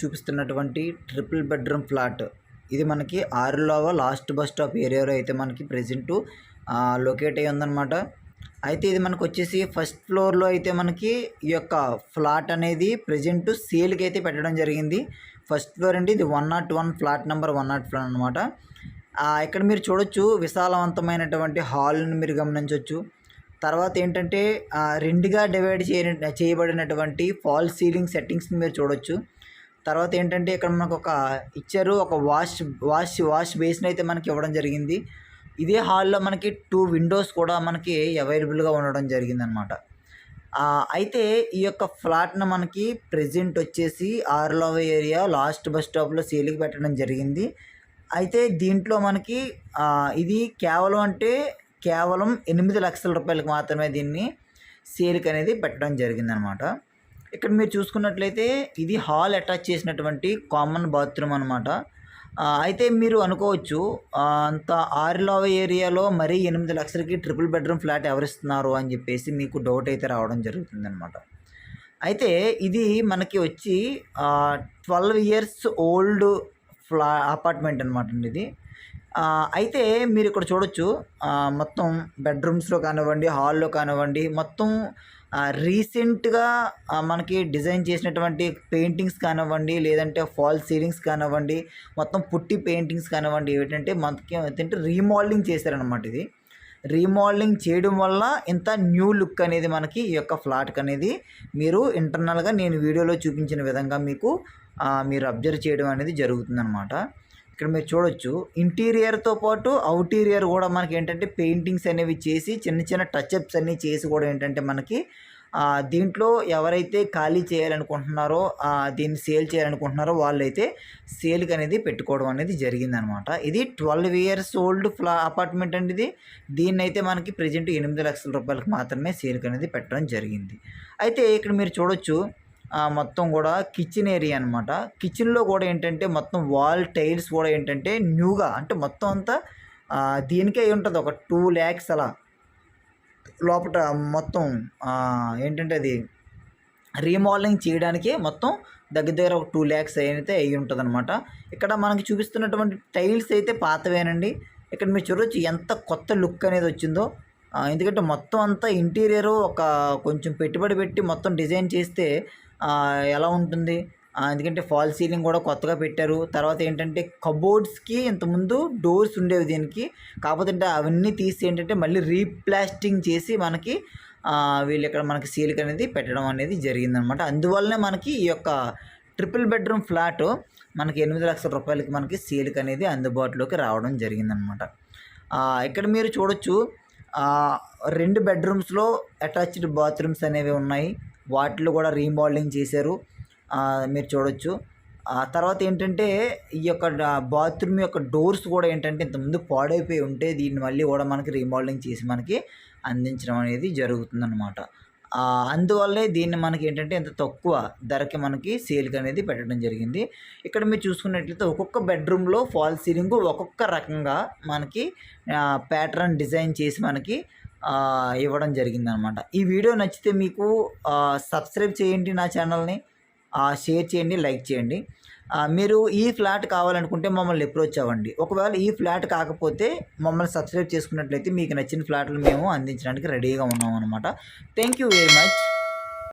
చూపిస్తున్నటువంటి triple bedroom flat. ఇది మనకి ఆరులోవ లాస్ట్ బస్ స్టాప్ ఏరియాలో అయితే మనకి ప్రజెంట్ లొకేట్ అయ్యి ఉందన్నమాట. అయితే ఇది మనకు వచ్చేసి ఫస్ట్ ఫ్లోర్లో అయితే మనకి ఈ యొక్క ఫ్లాట్ అనేది ప్రజెంట్ సేల్కి అయితే పెట్టడం జరిగింది. ఫస్ట్ ఫ్లోర్ అండి ఇది one not one flat number one not one అనమాట ఇక్కడ మీరు చూడొచ్చు విశాలవంతమైనటువంటి హాల్ని మీరు గమనించవచ్చు తర్వాత ఏంటంటే రెండుగా డివైడ్ చేయ చేయబడినటువంటి ఫాల్ సీలింగ్ సెట్టింగ్స్ని మీరు చూడొచ్చు. తర్వాత ఏంటంటే ఇక్కడ మనకు ఒక ఇచ్చారు ఒక వాష్ వాష్ వాష్ బేసిన్ అయితే మనకి ఇవ్వడం జరిగింది. ఇదే హాల్లో మనకి టూ విండోస్ కూడా మనకి అవైలబుల్గా ఉండడం జరిగిందనమాట. అయితే ఈ యొక్క ఫ్లాట్ను మనకి ప్రజెంట్ వచ్చేసి ఆర్లవ ఏరియా లాస్ట్ బస్ స్టాప్లో సేల్కి పెట్టడం జరిగింది. అయితే దీంట్లో మనకి ఇది కేవలం అంటే కేవలం ఎనిమిది లక్షల రూపాయలకు మాత్రమే దీన్ని సేల్కి అనేది పెట్టడం జరిగిందనమాట. ఇక్కడ మీరు చూసుకున్నట్లయితే ఇది హాల్ అటాచ్ చేసినటువంటి కామన్ బాత్రూమ్ అనమాట అయితే మీరు అనుకోవచ్చు అంత ఆరులవ ఏరియాలో మరీ ఎనిమిది లక్షలకి ట్రిపుల్ బెడ్రూమ్ ఫ్లాట్ ఎవరిస్తున్నారు అని చెప్పేసి మీకు డౌట్ అయితే రావడం జరుగుతుందనమాట అయితే ఇది మనకి వచ్చి twelve years old flat apartment అనమాట అండి ఇది. అయితే మీరు ఇక్కడ చూడొచ్చు మొత్తం బెడ్రూమ్స్లో కానివ్వండి హాల్లో కానివ్వండి మొత్తం రీసెంట్గా మనకి డిజైన్ చేసినటువంటి పెయింటింగ్స్ కానివ్వండి లేదంటే ఫాల్ సీలింగ్స్ కానివ్వండి మొత్తం పుట్టి పెయింటింగ్స్ కానివ్వండి ఏంటంటే మనకి ఏంటంటే రీమోడలింగ్ చేశారనమాట ఇది. రీమోడలింగ్ చేయడం వల్ల ఇంత న్యూ లుక్ అనేది మనకి ఈ యొక్క ఫ్లాట్కి అనేది మీరు ఇంటర్నల్గా నేను వీడియోలో చూపించిన విధంగా మీకు మీరు అబ్జర్వ్ చేయడం అనేది జరుగుతుందన్నమాట. ఇక్కడ మీరు చూడొచ్చు. ఇంటీరియర్తో పాటు అవుటీరియర్ కూడా మనకి ఏంటంటే పెయింటింగ్స్ అనేవి చేసి చిన్న చిన్న టచ్అప్స్ అన్నీ చేసి కూడా ఏంటంటే మనకి దీంట్లో ఎవరైతే ఖాళీ చేయాలనుకుంటున్నారో దీన్ని సేల్ చేయాలనుకుంటున్నారో వాళ్ళైతే సేల్కి అనేది పెట్టుకోవడం అనేది జరిగిందనమాట. ఇది twelve years old flat apartment అండి ఇది. దీన్ని అయితే మనకి ప్రజెంట్ ఎనిమిది లక్షల రూపాయలకు మాత్రమే సేల్కి అనేది పెట్టడం జరిగింది. అయితే ఇక్కడ మీరు చూడొచ్చు మొత్తం కూడా కిచెన్ ఏరియా అనమాట కిచెన్లో కూడా ఏంటంటే మొత్తం వాల్ టైల్స్ కూడా ఏంటంటే న్యూగా అంటే మొత్తం అంతా దీనికే అయి ఉంటుంది. ఒక టూ ల్యాక్స్ అలా. లోపల మొత్తం ఏంటంటే అది రీమోడలింగ్ చేయడానికి మొత్తం దగ్గర దగ్గర ఒక టూ ల్యాక్స్ అయితే అయ్యి ఉంటుంది అనమాట ఇక్కడ మనకి చూపిస్తున్నటువంటి టైల్స్ అయితే పాతవేనండి. ఇక్కడ మీరు చూడొచ్చు ఎంత కొత్త లుక్ అనేది వచ్చిందో. ఎందుకంటే మొత్తం అంతా ఇంటీరియర్ ఒక కొంచెం పెట్టుబడి పెట్టి మొత్తం డిజైన్ చేస్తే ఎలా ఉంటుంది? ఎందుకంటే ఫాల్ సీలింగ్ కూడా కొత్తగా పెట్టారు. తర్వాత ఏంటంటే కబోర్డ్స్కి ఇంతకుముందు డోర్స్ ఉండేవి దీనికి. కాకపోతే అవన్నీ తీసి ఏంటంటే మళ్ళీ రీప్లాస్టింగ్ చేసి మనకి వీళ్ళు ఇక్కడ మనకి సీలింగ్ అనేది పెట్టడం అనేది జరిగిందనమాట. అందువల్లనే మనకి ఈ యొక్క ట్రిపుల్ బెడ్రూమ్ ఫ్లాట్ మనకి ఎనిమిది లక్షల రూపాయలకి మనకి సీలింగ్ అనేది అందుబాటులోకి రావడం జరిగిందనమాట. ఇక్కడ మీరు చూడొచ్చు రెండు బెడ్రూమ్స్లో అటాచ్డ్ బాత్రూమ్స్ అనేవి ఉన్నాయి. వాటిలో కూడా రీమోడలింగ్ చేశారు. మీరు చూడొచ్చు. ఆ తర్వాత ఏంటంటే ఈ యొక్క బాత్రూమ్ యొక్క డోర్స్ కూడా ఏంటంటే ఇంతకుముందు పాడైపోయి ఉంటే దీన్ని మళ్ళీ కూడా మనకి రీమోడలింగ్ చేసి మనకి అందించడం అనేది జరుగుతుందన్నమాట. అందువల్లే దీన్ని మనకి ఏంటంటే ఇంత తక్కువ ధరకి మనకి సేల్కి అనేది పెట్టడం జరిగింది. ఇక్కడ మీరు చూసుకున్నట్లయితే ఒక్కొక్క బెడ్రూమ్లో ఫాల్ సీలింగ్ ఒక్కొక్క రకంగా మనకి ప్యాటర్న్ డిజైన్ చేసి మనకి ఇవ్వడం జరిగిందనమాట. ఈ వీడియో నచ్చితే మీకు సబ్స్క్రైబ్ చేయండి నా ఛానల్ని షేర్ చేయండి లైక్ చేయండి. మీరు ఈ ఫ్లాట్ కావాలనుకుంటే మమ్మల్ని అప్రోచ్ అవ్వండి. ఒకవేళ ఈ ఫ్లాట్ కాకపోతే మమ్మల్ని సబ్స్క్రైబ్ చేసుకున్నట్లయితే మీకు నచ్చిన ఫ్లాట్లు మేము అందించడానికి రెడీగా ఉన్నాం అనమాట థ్యాంక్ యూ వెరీ మచ్.